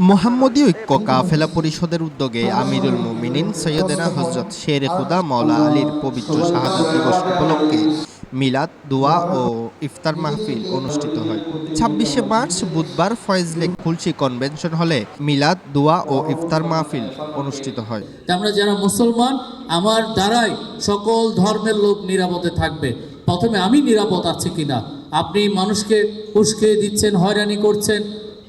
মোহাম্মদী ঐক্য কাফেলা পরিষদের উদ্যোগে আমিরুল মুমিনিন সৈয়দেনা হজরত শের খুদা মৌলা আলীর পবিত্র শাহাদত দিবস উপলক্ষে মিলাদ, দোয়া ও ইফতার মাহফিল অনুষ্ঠিত হয়। ছাব্বিশে মার্চ বুধবার ফয়েজ লেক খুলশি কনভেনশন হলে মিলাদ, দোয়া ও ইফতার মাহফিল অনুষ্ঠিত হয়। আমরা যারা মুসলমান, আমার দ্বারাই সকল ধর্মের লোক নিরাপদে থাকবে। প্রথমে আমি নিরাপদ আছি কিনা? আপনি মানুষকে উস্কে দিচ্ছেন, হয়রানি করছেন,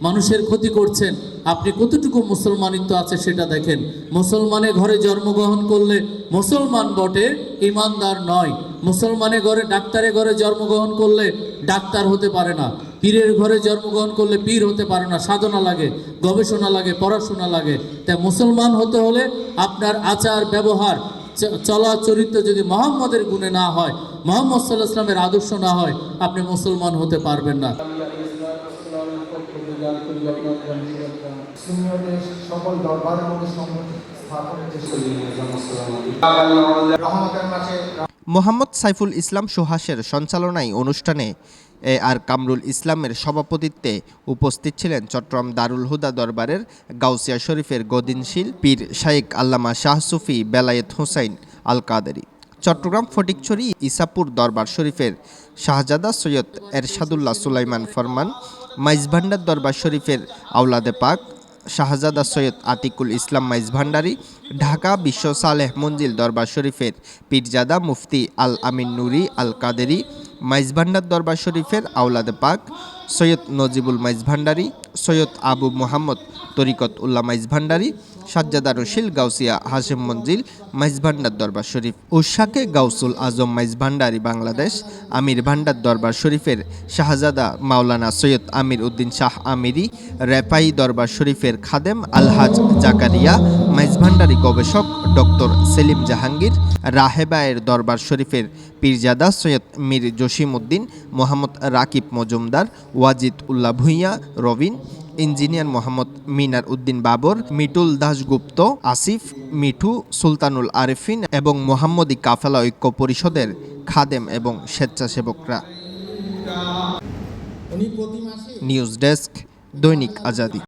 মানুষের ক্ষতি করছেন আপনি কতটুকু মুসলমানিত্ব আছে সেটা দেখেন। মুসলমানের ঘরে জন্মগ্রহণ করলে মুসলমান বটে, ইমানদার নয়। মুসলমানের ঘরে, ডাক্তারের ঘরে জন্মগ্রহণ করলে ডাক্তার হতে পারে না। পীরের ঘরে জন্মগ্রহণ করলে পীর হতে পারে না। সাধনা লাগে, গবেষণা লাগে, পড়াশোনা লাগে। তাই মুসলমান হতে হলে আপনার আচার, ব্যবহার চলা চরিত্র যদি মোহাম্মদের গুণে না হয়, মোহাম্মদ সাল্লাহ ইসলামের আদর্শ না হয়, আপনি মুসলমান হতে পারবেন না। মোহাম্মদ সাইফুল ইসলাম সুহাসের সঞ্চালনায় অনুষ্ঠানে এ আর কামরুল ইসলামের সভাপতিত্বে উপস্থিত ছিলেন চট্টগ্রাম দারুল হুদা দরবারের গাউসিয়া শরীফের গদিনশীল পীর শাইক আল্লামা শাহ সুফি বেলায়েত হুসাইন আল কাদেরি চট্টগ্রাম ফটিকছড়ি ইসাপুর দরবার শরীফের শাহজাদা সৈয়দ এরশাদুল্লাহ সুলাইমান ফরমান, মাইজভান্ডার দরবার শরীফের আওলাদে পাক শাহজাদা সৈয়দ আতিকুল ইসলাম মাইজ ভান্ডারী ঢাকা বিশ্ব সালেহ মঞ্জিল দরবার শরীফের পীরজাদা মুফতি আল আমিন নুরি আল কাদেরি মাইজ ভান্ডার দরবার শরীফের আওলাদে পাক, সৈয়দ নজিবুল মাইজ ভান্ডারী সৈয়দ আবু মোহাম্মদ তরিকত উল্লাহ মাইজ ভান্ডারী সাজ্জাদা রশিল গাউসিয়া হাশেম মঞ্জিল মাইজ ভান্ডার দরবার শরীফ উশাকে গাউসুল আজম মাইজ ভান্ডারী বাংলাদেশ, আমির ভান্ডার দরবার শরীফের শাহজাদা মাওলানা সৈয়দ আমির উদ্দিন শাহ আমিরি রেপাই দরবার শরীফের খাদেম আলহাজ জাকারিয়া মাইজ ভান্ডারী গবেষক ডক্টর সেলিম জাহাঙ্গীর, রাহেবায়ের দরবার শরীফের পীরজাদা সৈয়দ মীর জসিম উদ্দিন মোহাম্মদ রাকিব মজুমদার ওয়াজিদ উল্লাহ ভুইয়া রবিন ইঞ্জিনিয়ার মোহাম্মদ মিনার উদ্দিন বাবর মিটুল দাসগুপ্ত আসিফ মিঠু সুলতানুল আরেফিন এবং মোহাম্মদী কাফেলা ঐক্য পরিষদের খাদেম এবং স্বেচ্ছাসেবকরা। নিউজ ডেস্ক দৈনিক আজাদি।